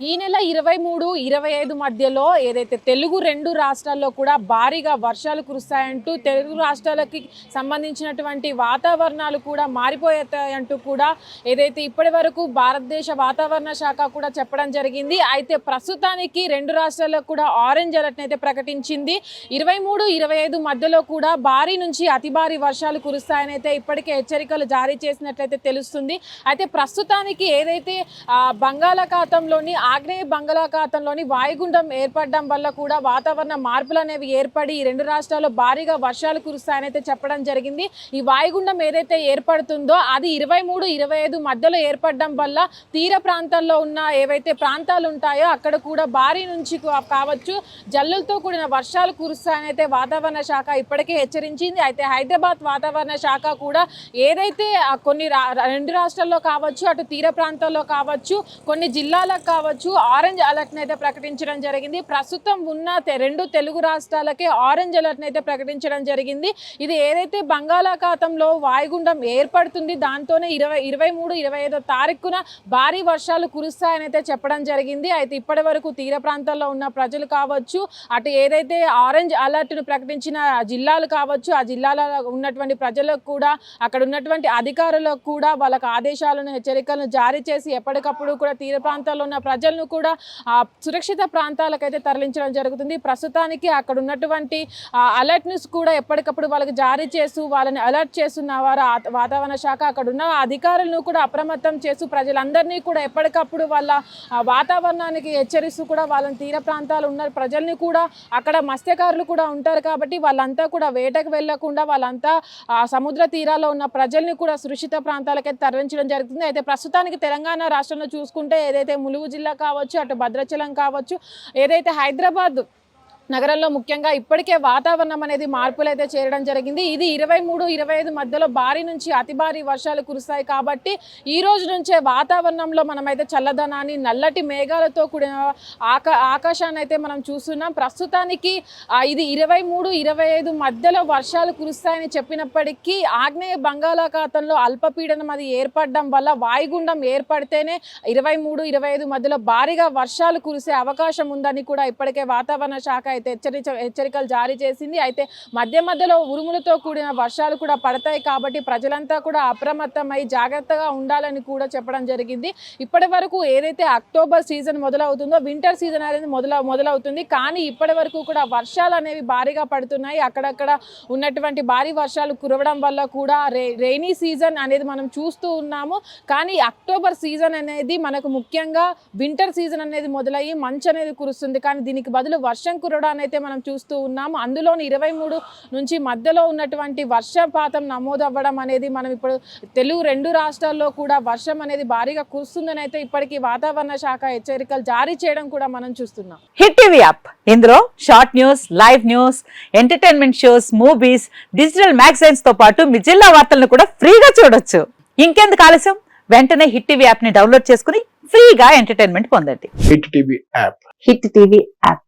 ఈ నెల ఇరవై మూడు ఇరవై ఐదు మధ్యలో ఏదైతే తెలుగు రెండు రాష్ట్రాల్లో కూడా భారీగా వర్షాలు కురుస్తాయంటూ తెలుగు రాష్ట్రాలకి సంబంధించినటువంటి వాతావరణాలు కూడా మారిపోతాయంటూ కూడా ఏదైతే ఇప్పటి వరకు భారతదేశ వాతావరణ శాఖ కూడా చెప్పడం జరిగింది. అయితే ప్రస్తుతానికి రెండు రాష్ట్రాల్లో కూడా ఆరెంజ్ అలర్ట్ని అయితే ప్రకటించింది. ఇరవై మూడు ఇరవై ఐదు మధ్యలో కూడా భారీ నుంచి అతి భారీ వర్షాలు కురుస్తాయని అయితే ఇప్పటికే హెచ్చరికలు జారీ చేసినట్లయితే తెలుస్తుంది. అయితే ప్రస్తుతానికి ఏదైతే బంగాళాఖాతంలోని ఆగ్నేయ బంగాళాఖాతంలోని వాయుగుండం ఏర్పడడం వల్ల కూడా వాతావరణ మార్పులు అనేవి ఏర్పడి ఈ రెండు రాష్ట్రాల్లో భారీగా వర్షాలు కురుస్తాయనైతే చెప్పడం జరిగింది. ఈ వాయుగుండం ఏదైతే ఏర్పడుతుందో అది ఇరవై మూడు ఇరవై ఐదు మధ్యలో ఏర్పడడం వల్ల తీర ప్రాంతాల్లో ఉన్న ఏవైతే ప్రాంతాలు ఉంటాయో అక్కడ కూడా భారీ నుంచి కావచ్చు జల్లులతో కూడిన వర్షాలు కురుస్తాయనైతే వాతావరణ శాఖ ఇప్పటికే హెచ్చరించింది. అయితే హైదరాబాద్ వాతావరణ శాఖ కూడా ఏదైతే కొన్ని రా- రెండు రాష్ట్రాల్లో కావచ్చు అటు తీర ప్రాంతాల్లో కావచ్చు కొన్ని జిల్లాలకు కావచ్చు ఆరెంజ్ అలర్ట్ని అయితే ప్రకటించడం జరిగింది. ప్రస్తుతం ఉన్న రెండు తెలుగు రాష్ట్రాలకే ఆరెంజ్ అలర్ట్ అయితే ప్రకటించడం జరిగింది. ఇది ఏదైతే బంగాళాఖాతంలో వాయుగుండం ఏర్పడుతుంది దాంతోనే ఇరవై ఇరవై మూడు ఇరవై ఐదో తారీఖున భారీ వర్షాలు కురుస్తాయని అయితే చెప్పడం జరిగింది. అయితే ఇప్పటి వరకు తీర ప్రాంతాల్లో ఉన్న ప్రజలు కావచ్చు అటు ఏదైతే ఆరెంజ్ అలర్ట్ను ప్రకటించిన జిల్లాలు కావచ్చు ఆ జిల్లాలో ఉన్నటువంటి ప్రజలకు కూడా అక్కడ ఉన్నటువంటి అధికారులకు కూడా వాళ్ళకు ఆదేశాలను హెచ్చరికలను జారీ చేసి ఎప్పటికప్పుడు కూడా తీర ప్రాంతాల్లో ఉన్న ప్రజలను కూడా సురక్షిత ప్రాంతాలకైతే తరలించడం జరుగుతుంది. ప్రస్తుతానికి అక్కడ ఉన్నటువంటి అలర్ట్నెస్ కూడా ఎప్పటికప్పుడు వాళ్ళకి జారీ చేస్తూ వాళ్ళని అలర్ట్ చేస్తున్న వారు ఆ- వాతావరణ శాఖ అక్కడ ఉన్న అధికారులను కూడా అప్రమత్తం చేస్తూ ప్రజలందరినీ కూడా ఎప్పటికప్పుడు వాళ్ళ వాతావరణానికి హెచ్చరిస్తూ కూడా వాళ్ళని తీర ప్రాంతాలు ఉన్న ప్రజల్ని కూడా అక్కడ మత్స్యకారులు కూడా ఉంటారు కాబట్టి వాళ్ళంతా కూడా వేటకు వెళ్ళకుండా వాళ్ళంతా సముద్ర తీరాల్లో ఉన్న ప్రజల్ని కూడా సురక్షిత ప్రాంతాలకైతే తరలించడం జరుగుతుంది. అయితే ప్రస్తుతానికి తెలంగాణ రాష్ట్రంలో చూసుకుంటే ఏదైతే ములుగు జిల్లా కావచ్చు అటు భద్రాచలం కావచ్చు ఏదైతే హైదరాబాద్ నగరంలో ముఖ్యంగా ఇప్పటికే వాతావరణం అనేది మార్పులు అయితే చేరడం జరిగింది. ఇది ఇరవై మూడు ఇరవై ఐదు మధ్యలో భారీ నుంచి అతి భారీ వర్షాలు కురుస్తాయి కాబట్టి ఈ రోజు నుంచే వాతావరణంలో మనమైతే చల్లదనాన్ని నల్లటి మేఘాలతో కూడిన ఆకా ఆకాశాన్ని అయితే మనం చూస్తున్నాం. ప్రస్తుతానికి ఇది ఇరవై మూడు ఇరవై ఐదు మధ్యలో వర్షాలు కురుస్తాయని చెప్పినప్పటికీ ఆగ్నేయ బంగాళాఖాతంలో అల్పపీడనం అది ఏర్పడడం వల్ల వాయుగుండం ఏర్పడితేనే ఇరవై మూడు ఇరవై ఐదు మధ్యలో భారీగా వర్షాలు కురిసే అవకాశం ఉందని కూడా ఇప్పటికే వాతావరణ శాఖ అయితే హెచ్చరిక హెచ్చరికలు జారీ చేసింది. అయితే మధ్య మధ్యలో ఉరుములతో కూడిన వర్షాలు కూడా పడతాయి కాబట్టి ప్రజలంతా కూడా అప్రమత్తమై జాగ్రత్తగా ఉండాలని కూడా చెప్పడం జరిగింది. ఇప్పటి వరకు ఏదైతే అక్టోబర్ సీజన్ మొదలవుతుందో వింటర్ సీజన్ అనేది మొదల మొదలవుతుంది. కానీ ఇప్పటి వరకు కూడా వర్షాలు అనేవి భారీగా పడుతున్నాయి. అక్కడక్కడ ఉన్నటువంటి భారీ వర్షాలు కురవడం వల్ల కూడా రే రెయినీ సీజన్ అనేది మనం చూస్తూ ఉన్నాము. కానీ అక్టోబర్ సీజన్ అనేది మనకు ముఖ్యంగా వింటర్ సీజన్ అనేది మొదలయ్యి మంచు అనేది కురుస్తుంది. కానీ దీనికి బదులు వర్షం కురవడం అయితే మనం చూస్తూ ఉన్నాము. అందులోని ఇరవై మూడు నుంచి మధ్యలో ఉన్నటువంటి వర్షపాతం నమోదు అవ్వడం అనేది మనం ఇప్పుడు తెలుగు రెండు రాష్ట్రాల్లో కూడా వర్షం అనేది భారీగా కురుస్తుందని అయితే ఇప్పటికీ వాతావరణ శాఖ హెచ్చరికలు జారీ చేయడం కూడా మనం చూస్తున్నాం. Hit TV app. ఇందులో short news live news entertainment shows movies digital మ్యాగజైన్స్తో పాటు మీ జిల్లా వార్తలను కూడా ఫ్రీగా చూడొచ్చు. ఇంకెందుకు ఆలస్యం? వెంటనే హిట్ టీవీ యాప్ని డౌన్లోడ్ చేసుకుని ఫ్రీగా ఎంటర్టైన్మెంట్ పొందండి. Hit TV app. Hit TV app.